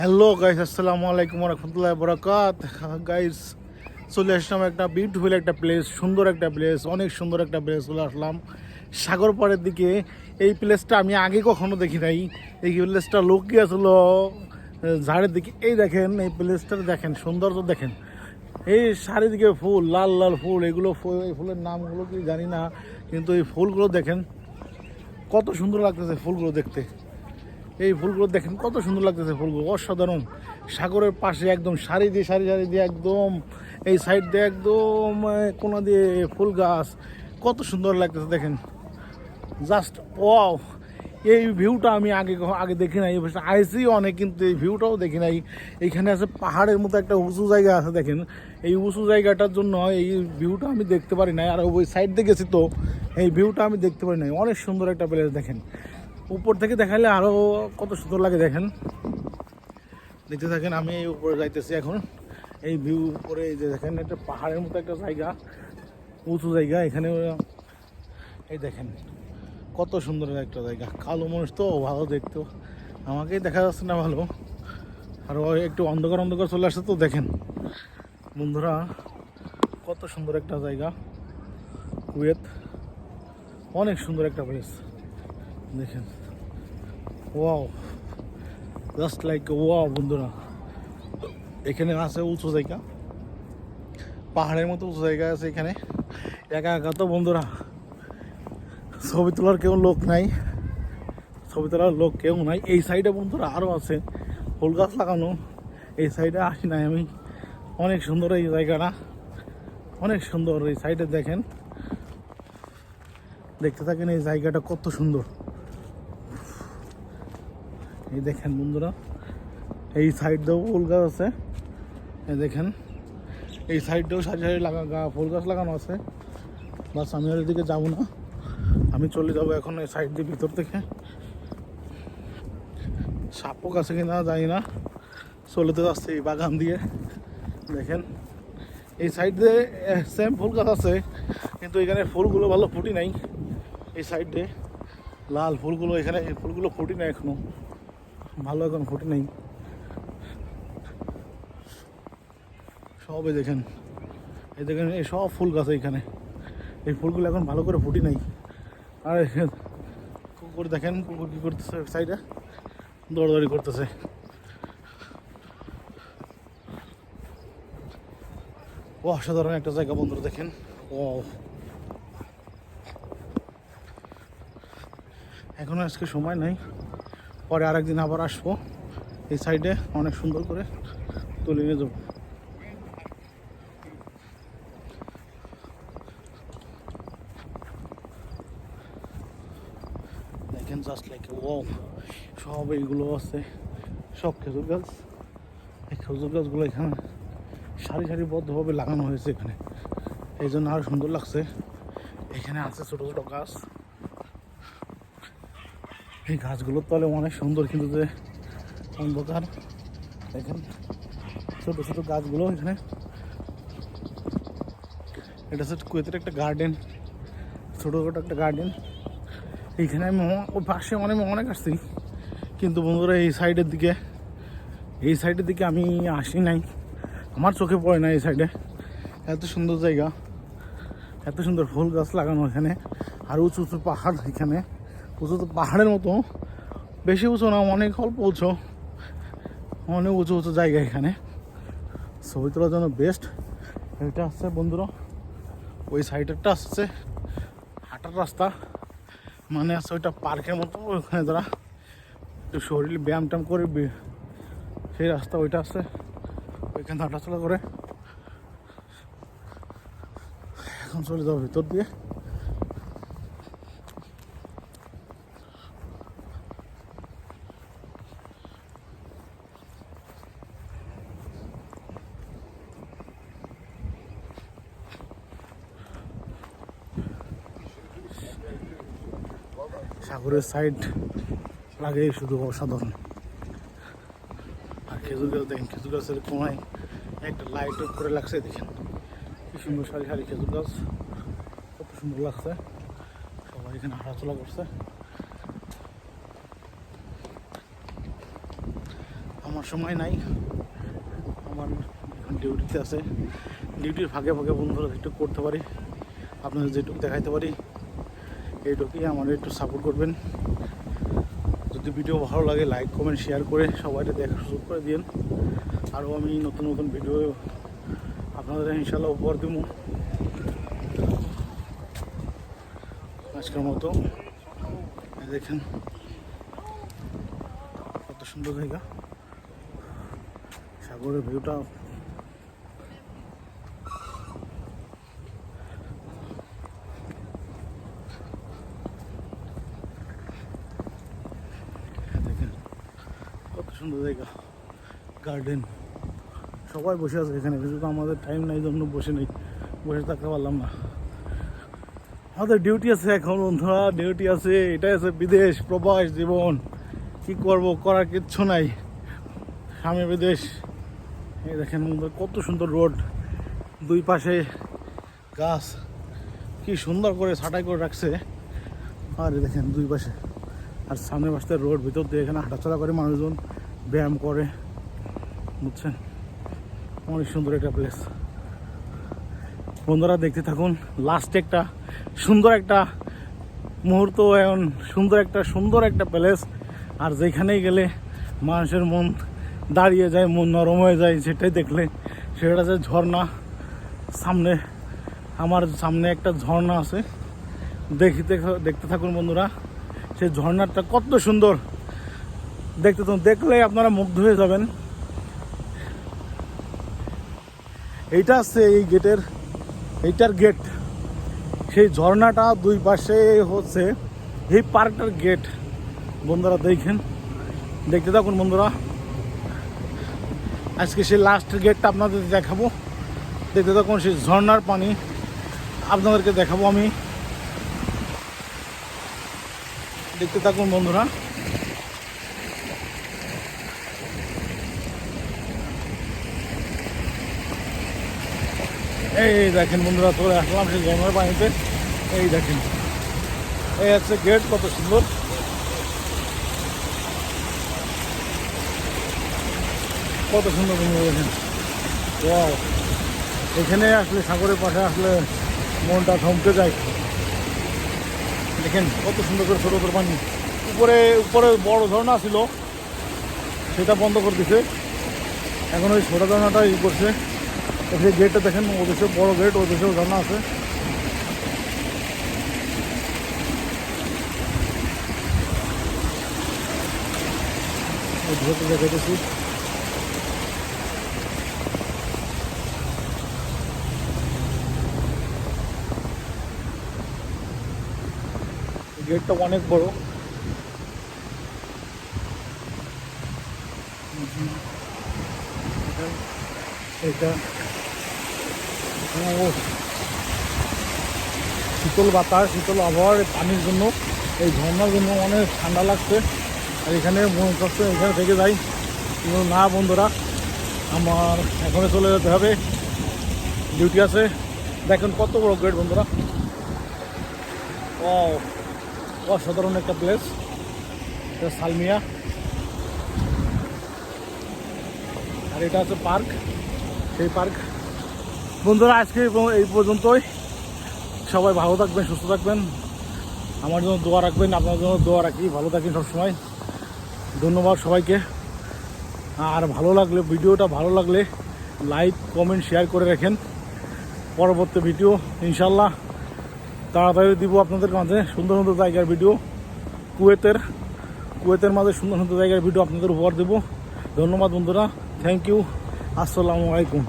Hello guys আসসালামু আলাইকুম রহমতুল্লাহ বরাকাত guys চলে আসলাম একটা বিউটিফুল একটা প্লেস সুন্দর একটা প্লেস অনেক সুন্দর একটা প্লেস চলে আসলাম। সাগর পাড়ের দিকে, এই প্লেসটা আমি আগে কখনো দেখি নাই। এই প্লেসটা লুকিয়ে আসলো, ঝাড়ের দিকে। এই দেখেন, এই প্লেসটা দেখেন, সৌন্দর্য দেখেন। এই চারিদিকে ফুল, লাল লাল ফুল, এগুলো এই ফুলের নামগুলো কি জানি না, কিন্তু এই ফুলগুলো দেখেন, কত সুন্দর লাগতেছে ফুলগুলো দেখতে। এই ফুলগুলো দেখেন, কত সুন্দর লাগতেছে ফুলগুলো। অসাধারণ। সাগরের পাশে একদম সারি দিয়ে, সারি সারি দিয়ে একদম, এই সাইড দিয়ে একদম কোনা দিয়ে ফুল গাছ। কত সুন্দর লাগতেছে, দেখেন। জাস্ট ওয়াও এই ভিউটা আমি আগে আগে দেখি নাই। আইসি অনেক, কিন্তু এই ভিউটাও দেখি নাই। এইখানে আছে পাহাড়ের মতো একটা উঁচু জায়গা আছে, দেখেন। এই উঁচু জায়গাটার জন্য এই ভিউটা আমি দেখতে পারি নাই। আর ওই সাইড দিয়ে গেছি তো, এই ভিউটা আমি দেখতে পারি নাই। অনেক সুন্দর একটা প্লেস দেখেন। উপর থেকে দেখালে আরও কত সুন্দর লাগে দেখেন। দেখতে থাকেন, আমি এই উপরে যাইতেছি এখন। এই ভিউ উপরে যে দেখেন একটা পাহাড়ের মতো একটা জায়গা, উঁচু জায়গা, এখানে এই দেখেন, কত সুন্দর একটা জায়গা। কালো মানুষ তো, ভালো দেখতো। আমাকেই দেখা যাচ্ছে না ভালো। আর একটু অন্ধকার অন্ধকার চলে আসছে তো দেখেন। বন্ধুরা, কত সুন্দর একটা জায়গা। কুয়েত, অনেক সুন্দর একটা প্লেস দেখেন। ওয়াও জাস্ট লাইক ওয়াও বন্ধুরা। এখানে আছে উঁচু জায়গা। পাহাড়ের মতো উঁচু জায়গা আছে এখানে। একা একা তো বন্ধুরা, ছবি তোলার কেউ লোক নাই। ছবি তোলার লোক কেউ নাই। এই সাইডে বন্ধুরা আরও আছে। ফুল গাছ লাগানো। এই সাইডে আসি নাই আমি। অনেক সুন্দর এই জায়গাটা। অনেক সুন্দর এই সাইডে দেখেন। দেখতে থাকেন এই জায়গাটা কত সুন্দর। এই দেখেন বন্ধুরা, এই সাইড দিয়েও ফুল গাছ আছে। এই দেখেন, এই সাইড দিয়েও সারি সারি লাগা ফুল গাছ লাগানো আছে। বাস আমি আর এদিকে যাব না। আমি চলে যাব এখন এই সাইড দিয়ে ভিতর থেকে। সাপও কাছে কিনা জানি না। চলে তো যাচ্ছে এই বাগান দিয়ে। দেখেন, এই সাইড দিয়ে সেম ফুল গাছ আছে, কিন্তু এখানে ফুলগুলো ভালো ফুটি নাই। এই সাইড লাল ফুলগুলো, এখানে ফুলগুলো ফুটি নাই এখনও। ভালো এখন ফুটি নেই। সবে দেখেন, এই দেখেন, এই সব ফুল গাছ এখানে এই ফুলগুলো এখন ভালো করে ফুটি নাই। আর কুকুর দেখেন, কুকুর কী করতেছে সাইডে দৌড়াদৌড়ি করতেছে। ও, অসাধারণ একটা জায়গা বন্ধুরা, দেখেন। ও এখনও আজকে সময় নাই। পরে আরেকদিন আবার আসব। এই সাইডে অনেক সুন্দর করে তুলে নিয়ে যাব। দেখেন জাস্ট লাইক সব এইগুলো আছে। সব খেজুর গাছ। এই খেজুর গাছগুলো এখানে সারি সারি সারিবদ্ধভাবে লাগানো হয়েছে এখানে। এই জন্য আরও সুন্দর লাগছে। এখানে আছে ছোটো ছোটো গাছ। এই গাছগুলোর তলে অনেক সুন্দর কিন্তু যে অন্ধকার। দেখেন, ছোটো ছোটো গাছগুলো এখানে। এটা হচ্ছে কুয়েতের একটা গার্ডেন ছোটো ছোটো একটা গার্ডেন। এইখানে আমি ওই পাশে অনেক অনেক আসছি। কিন্তু বন্ধুরা, এই সাইডের দিকে, এই সাইডের দিকে আমি আসি নাই। আমার চোখে পড়ে না এই সাইডে এত সুন্দর জায়গা, এত সুন্দর ফুল গাছ লাগানো এখানে। আর উঁচু উঁচু পাহাড় এখানে। উঁচু উঁচু পাহাড়ের মতো। বেশি উঁচু না, অনেক অল্প উঁচু। অনেক উঁচু উঁচু জায়গা এখানে। ছবি তোলার জন্য বেস্ট এটা আসছে বন্ধুরা, ওই সাইডেরটা আসছে হাঁটার রাস্তা। মানে আছে ওইটা পার্কের মতো ওখানে যারা একটু শরীর ব্যায়াম ট্যায়াম করে সেই রাস্তা, ওইটা আছে ওইখানে হাঁটাচলা করে। এখন চলে যাব ভিতর দিয়ে। সাগরের সাইড লাগে শুধু অসাধারণ। আর খেজুর গাছ, দেখেন, খেজুর গাছের কোনায় একটা লাইট অফ করে লাগছে, দেখেন। কি সুন্দর সারি সারি খেজুর গাছ। কত সুন্দর লাগছে। সবাই এখানে হাঁটাচলা করছে। আমার সময় নাই। আমার এখন ডিউটিতে আছে। ডিউটির ফাঁকে ফাঁকে বন্ধুরা একটু করতে পারি। আপনাদের যেটুকু দেখাইতে পারি। এইটুকুই আমাদের একটু সাপোর্ট করবেন। যদি ভিডিও ভালো লাগে লাইক কমেন্ট শেয়ার করে সবাইকে দেখার সুযোগ করে দিন আরও আমি নতুন নতুন ভিডিও আপনাদের ইনশাল্লাহ উপহার দিব। আজকের মতো। দেখেন, কত সুন্দর জায়গা। সাগরের ভিউটা দেখেন সুন্দর জায়গা গার্ডেন সবাই বসে আছে এখানে কিন্তু আমাদের টাইম নাই, জন্য বসে নেই। বসে থাকতে পারলাম না। আমাদের ডিউটি আছে এখন, বন্ধুরা ডিউটি আছে। এটাই আছে বিদেশ, প্রবাস, জীবন। কি করব, করার কিচ্ছু নাই। স্বামী বিদেশ। এই দেখেন কত সুন্দর রোড দুই পাশে গাছ। কি সুন্দর করে ছাটাই করে রাখছে। আর দেখেন দুই পাশে। আর সামনে পাশে রোড ভিতর দিয়ে এখানে হাঁটাচলা করে মানুষজন। ব্যায়াম করে। বুঝছেন? অনেক সুন্দর একটা প্লেস বন্ধুরা, দেখতে থাকুন লাস্ট একটা সুন্দর একটা মুহূর্ত, এখন সুন্দর একটা সুন্দর একটা প্লেস আর যেখানেই গেলে মানুষের মন দাঁড়িয়ে যায়, মন নরম হয়ে যায়, সেটাই দেখলে। সেটা যে ঝর্ণা। সামনে, আমার সামনে একটা ঝর্ণা আছে। দেখতে দেখতে থাকুন বন্ধুরা সেই ঝর্ণাটা কত সুন্দর। দেখতে তো দেখলে আপনারা মুগ্ধ হয়ে যাবেন। এইটা আছে এই গেটের, এইটার গেট। সেই ঝর্ণাটা দুই পাশে হচ্ছে এই পার্কটার গেট। বন্ধুরা দেখেন, দেখতে থাকুন বন্ধুরা। আজকে সেই লাস্ট গেটটা আপনাদের দেখাবো। দেখতে থাকুন সেই ঝর্ণার পানি। আপনাদেরকে দেখাবো আমি। দেখতে থাকুন বন্ধুরা। এই দেখেন বন্ধুরা, চলে আসলাম সেই ঝর্ণার পানিতে। এই দেখেন, এই হচ্ছে গেট কত সুন্দর। কত সুন্দর বন্ধুরা, দেখেন! এখানে আসলে, সাগরের পাশে আসলে মনটা থমকে যায়। দেখেন, কত সুন্দর করে ছোটো ছোটো পানি। উপরে উপরে বড় ঝর্ণা ছিল, সেটা বন্ধ করে দিছে। এখন ওই ছোটো ঝর্ণাটা করছে। সেই গেটটা দেখেন ও বড় গেট ও দেশেও ঝর্ণা আছে ঝোঁকে দেখাইতেছি গেটটা অনেক বড়। এটা শীতল বাতাস, শীতল আবহাওয়ার পানির জন্য, এই ঝর্ণার জন্য অনেক ঠান্ডা লাগছে। আর এখানে মন করছে এখানে থেকে যাই। কিন্তু না, বন্ধুরা, আমার এখনও চলে যেতে হবে। ডিউটি আছে। দেখেন কত বড় গেট, বন্ধুরা। ও অসাধারণ একটা প্লেস। এটা সালমিয়া। আর এটা হচ্ছে পার্ক। সেই পার্ক। বন্ধুরা, আজকে এই- এই পর্যন্তই। সবাই ভালো থাকবেন, সুস্থ থাকবেন। আমার জন্য দোয়া রাখবেন, আপনার জন্য দোয়া রাখি। ভালো থাকেন সবসময়। ধন্যবাদ সবাইকে। আর ভালো লাগলে, ভিডিওটা ভালো লাগলে লাইক, কমেন্ট, শেয়ার করে রাখেন। পরবর্তী ভিডিও ইনশাল্লাহ তাড়াতাড়ি দিব আপনাদের মাঝে। সুন্দর সুন্দর জায়গার ভিডিও। কুয়েতের কুয়েতের মাঝে সুন্দর সুন্দর জায়গার ভিডিও আপনাদের উপহার দেবো। ধন্যবাদ বন্ধুরা। Thank you. আসসালামু আলাইকুম।